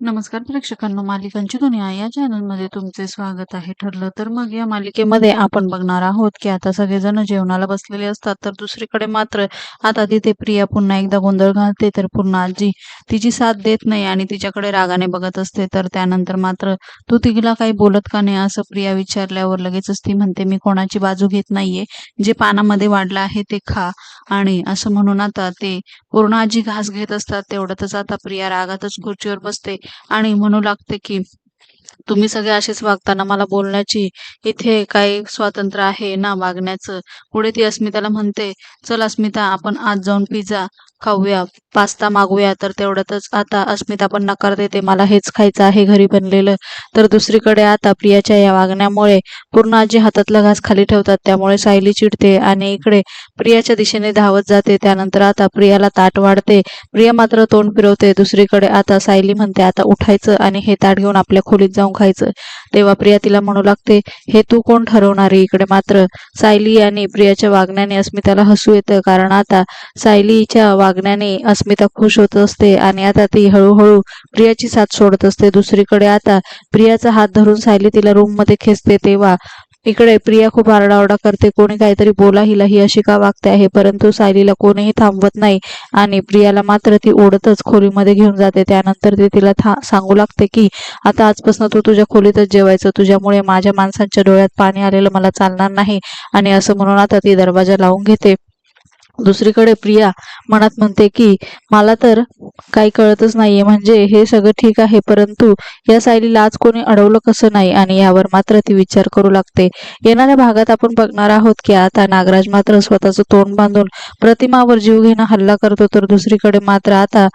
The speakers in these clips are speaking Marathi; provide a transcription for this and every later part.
नमस्कार प्रेक्षकांनो मालिकांची दुनिया या चॅनलमध्ये तुमचे स्वागत आहे. ठरलं तर मग या मालिकेमध्ये आपण बघणार आहोत की आता सगळेजण जेवणाला बसलेले असतात तर दुसरीकडे मात्र आता तिथे प्रिया पुन्हा एकदा गोंधळ घालते तर पुन्हा आजी तिची साथ देत नाही आणि तिच्याकडे रागाने बघत असते. तर त्यानंतर मात्र तू तिला काही बोलत का नाही असं प्रिया विचारल्यावर लगेचच ती म्हणते मी कोणाची बाजू घेत नाहीये. जे पानामध्ये वाढलं आहे ते खा. आणि असं म्हणून आता ते पूर्ण आजी घास घेत असतात. तेवढ्यातच आता प्रिया रागातच खुर्चीवर बसते. आणि म्हणू लागते की तुम्ही सगळे असेच वागताना मला बोलण्याची इथे काही स्वातंत्र्य आहे ना वागण्याचं. पुढे ती अस्मिताला म्हणते चल अस्मिता आपण आज जाऊन पिझ्झा खाऊया पास्ता मागूया. तर तेवढ्यातच आता अस्मिता पण नकार देते मला हेच खायचं आहे घरी बनलेलं. तर दुसरीकडे आता प्रियाच्या या वागण्यामुळे पूर्ण आजी हातातला घास खाली ठेवतात त्यामुळे सायली चिडते आणि इकडे प्रियाच्या दिशेने धावत जाते. त्यानंतर आता प्रियाला ताट वाढते प्रिया मात्र तोंड फिरवते. दुसरीकडे आता सायली म्हणते आता उठायचं आणि हे ताट घेऊन आपल्या खोलीत जाऊन खायचं. तेव्हा प्रिया तिला म्हणू लागते हे तू कोण ठरवणार? इकडे मात्र सायली आणि प्रियाच्या वागण्याने अस्मिताला हसू येतं. कारण आता सायलीच्या वागण्याने अस्मिता खुश होत असते आणि आता ती हळूहळू प्रियाची साथ सोडत असते. दुसरीकडे आता प्रियाचा हात धरून सायली तिला रूममध्ये खेचते. तेव्हा इकडे प्रिया खूप आरडाओरडा करते. कोणी काहीतरी बोला हिला ही अशी का वागते आहे? परंतु सायलीला कोणीही थांबवत नाही आणि प्रियाला मात्र ती ओढतच खोलीमध्ये घेऊन जाते. त्यानंतर ती तिला था सांगू लागते की आता आजपासून तू तुझ्या खोलीतच जेवायचं. तुझ्यामुळे माझ्या माणसांच्या डोळ्यात पाणी आलेलं मला चालणार नाही आणि असं म्हणून आता ती दरवाजा लावून घेते. दुसरीकडे प्रिया मनात म्हणते की मला तर काही कळतच नाहीये. म्हणजे हे सगळं ठीक आहे परंतु या सायलीला आज कोणी अडवलं कसं नाही आणि यावर मात्र ती विचार करू लागते. येणाऱ्या भागात आपण बघणार आहोत की आता नागराज मात्र स्वतःचं तोंड बांधून प्रतिमावर जीव घेणं हल्ला करतो तर दुसरीकडे मात्र आता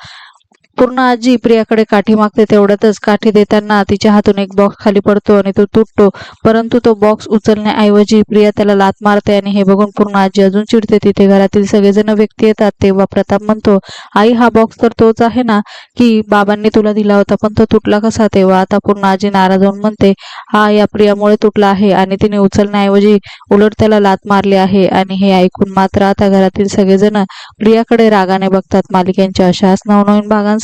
पूर्ण आजी प्रियाकडे काठी मागते तेवढ्यातच काठी देताना तिच्या हातून एक बॉक्स खाली पडतो आणि तो तुटतो. परंतु तो बॉक्स उचलण्याऐवजी प्रिया त्याला लात मारते आणि हे बघून पूर्ण आजी अजून चिडते. तिथे घरातील सगळेजण व्यक्ती येतात तेव्हा प्रताप म्हणतो आई हा बॉक्स तर तोच आहे ना की बाबांनी तुला दिला होता पण तो तुटला कसा? तेव्हा आता पूर्ण आजी नाराज होऊन म्हणते हा या प्रियामुळे तुटला आहे आणि तिने उचलण्याऐवजी उलट त्याला लात मारली आहे. आणि हे ऐकून मात्र आता घरातील सगळेजण प्रियाकडे रागाने बघतात. मालिकेंच्या अशाच नवनवीन भागांसाठी